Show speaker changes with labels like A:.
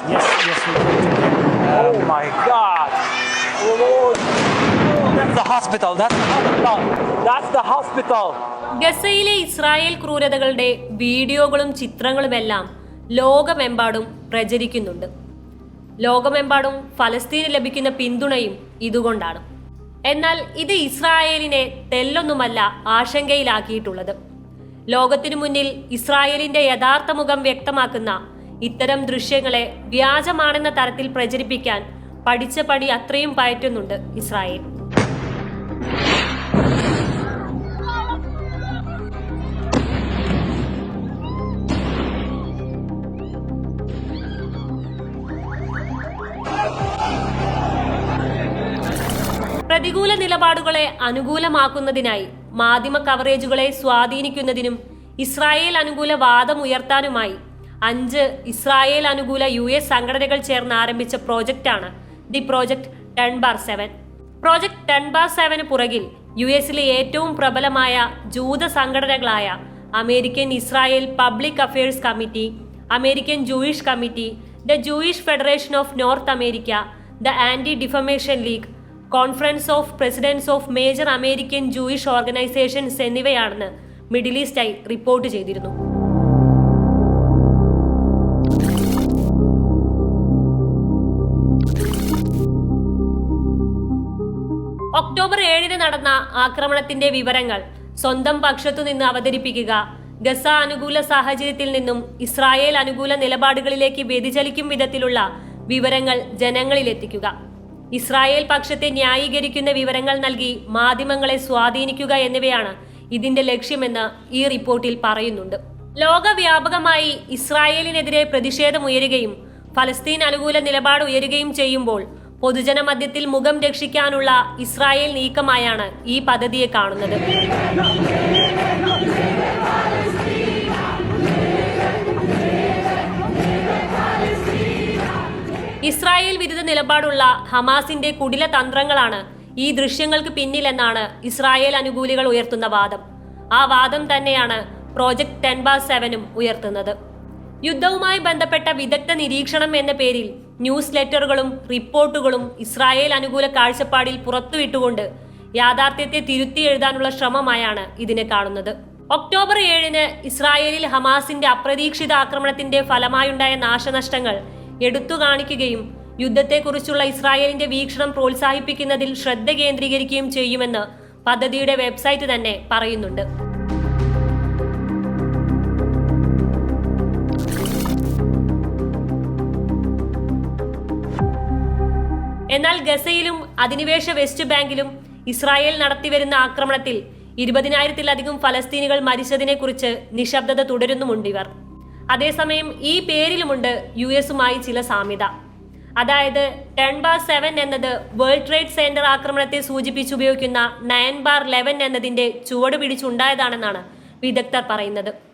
A: Yes, yes, we did.
B: Oh my God! Oh, that's the hospital. That's the hospital. That's the hospital.
C: ഗസയിലെ Israel ക്രൂരതകളുടെ വീഡിയോകളും ചിത്രങ്ങളുമെല്ലാം ലോകമെമ്പാടും പ്രചരിക്കുന്നുണ്ട് ലോകമെമ്പാടും ഫലസ്തീന് ലഭിക്കുന്ന പിന്തുണയും ഇതുകൊണ്ടാണ് എന്നാൽ ഇത് ഇസ്രായേലിനെ തെല്ലൊന്നുമല്ല ആശങ്കയിലാക്കിയിട്ടുള്ളത് ലോകത്തിനു മുന്നിൽ ഇസ്രായേലിന്റെ യഥാർത്ഥ മുഖം വ്യക്തമാക്കുന്ന ഇത്തരം ദൃശ്യങ്ങളെ വ്യാജമാണെന്ന തരത്തിൽ പ്രചരിപ്പിക്കാൻ പഠിച്ച പടി അത്രയും പയറ്റുന്നുണ്ട് ഇസ്രായേൽ. പ്രതികൂല നിലപാടുകളെ അനുകൂലമാക്കുന്നതിനായി മാധ്യമ കവറേജുകളെ സ്വാധീനിക്കുന്നതിനും ഇസ്രായേൽ അനുകൂല വാദം ഉയർത്താനുമായി അഞ്ച് ഇസ്രായേൽ അനുകൂല യു എസ് സംഘടനകൾ ചേർന്ന് ആരംഭിച്ച പ്രോജക്റ്റാണ് the project ten bar seven. Project ten bar seven പുറകിൽ യു എസിലെ ഏറ്റവും പ്രബലമായ ജൂത സംഘടനകളായ American Israel public affairs committee American Jewish committee the Jewish federation of North America the anti defamation league conference of presidents of major American Jewish organizations എന്നിവയാണെന്ന് Middle East Eye report ചെയ്തിരുന്നു. October ഏഴിന് നടന്ന ആക്രമണത്തിന്റെ വിവരങ്ങൾ സ്വന്തം പക്ഷത്തു നിന്ന് അവതരിപ്പിക്കുക Gaza അനുകൂല സാഹചര്യത്തിൽ നിന്നും ഇസ്രായേൽ അനുകൂല നിലപാടുകളിലേക്ക് വ്യതിചലിക്കും വിധത്തിലുള്ള വിവരങ്ങൾ ജനങ്ങളിലെത്തിക്കുക ഇസ്രായേൽ പക്ഷത്തെ ന്യായീകരിക്കുന്ന വിവരങ്ങൾ നൽകി മാധ്യമങ്ങളെ സ്വാധീനിക്കുക എന്നിവയാണ് ഇതിന്റെ ലക്ഷ്യമെന്ന് ഈ റിപ്പോർട്ടിൽ പറയുന്നുണ്ട്. ലോകവ്യാപകമായി ഇസ്രായേലിനെതിരെ പ്രതിഷേധമുയരുകയും ഫലസ്തീൻ അനുകൂല നിലപാട് ഉയരുകയും ചെയ്യുമ്പോൾ പൊതുജന മധ്യത്തിൽ മുഖം രക്ഷിക്കാനുള്ള ഇസ്രായേൽ നീക്കമായാണ് ഈ പദ്ധതിയെ കാണുന്നത്. ഇസ്രായേൽ വിരുദ്ധ നിലപാടുള്ള ഹമാസിന്റെ കുടില തന്ത്രങ്ങളാണ് ഈ ദൃശ്യങ്ങൾക്ക് പിന്നിലെന്നാണ് ഇസ്രായേൽ അനുകൂലികൾ ഉയർത്തുന്ന വാദം. ആ വാദം തന്നെയാണ് പ്രോജക്ട് ടെൻ ബാർ സെവനും ഉയർത്തുന്നത്. യുദ്ധവുമായി ബന്ധപ്പെട്ട വിദഗ്ധ നിരീക്ഷണം എന്ന പേരിൽ ന്യൂസ് ലെറ്ററുകളും റിപ്പോർട്ടുകളും ഇസ്രായേൽ അനുകൂല കാഴ്ചപ്പാടിൽ പുറത്തുവിട്ടുകൊണ്ട് യാഥാർത്ഥ്യത്തെ തിരുത്തി എഴുതാനുള്ള ശ്രമമായാണ് ഇതിനെ കാണുന്നത്. ഒക്ടോബർ ഏഴിന് ഇസ്രായേലിൽ ഹമാസിന്റെ അപ്രതീക്ഷിത ആക്രമണത്തിന്റെ ഫലമായുണ്ടായ നാശനഷ്ടങ്ങൾ എടുത്തു കാണിക്കുകയും യുദ്ധത്തെക്കുറിച്ചുള്ള ഇസ്രായേലിന്റെ വീക്ഷണം പ്രോത്സാഹിപ്പിക്കുന്നതിൽ ശ്രദ്ധ കേന്ദ്രീകരിക്കുകയും ചെയ്യുമെന്ന് പദ്ധതിയുടെ വെബ്സൈറ്റ് തന്നെ പറയുന്നുണ്ട്. എന്നാൽ ഗസയിലും അധിനിവേശ വെസ്റ്റ് ബാങ്കിലും ഇസ്രായേൽ നടത്തിവരുന്ന ആക്രമണത്തിൽ ഇരുപതിനായിരത്തിലധികം ഫലസ്തീനികൾ മരിച്ചതിനെക്കുറിച്ച് നിശബ്ദത തുടരുന്നുമുണ്ട് ഇവർ അതേസമയം ഈ പേരിലുമുണ്ട് യു എസുമായി ചില സാമ്യത. അതായത് ടെൻ ബാർ സെവൻ എന്നത് വേൾഡ് ട്രേഡ് സെന്റർ ആക്രമണത്തെ സൂചിപ്പിച്ചുപയോഗിക്കുന്ന നയൻ ബാർ ലെവൻ എന്നതിന്റെ ചുവട് പിടിച്ചുണ്ടായതാണെന്നാണ് വിദഗ്ധർ പറയുന്നത്.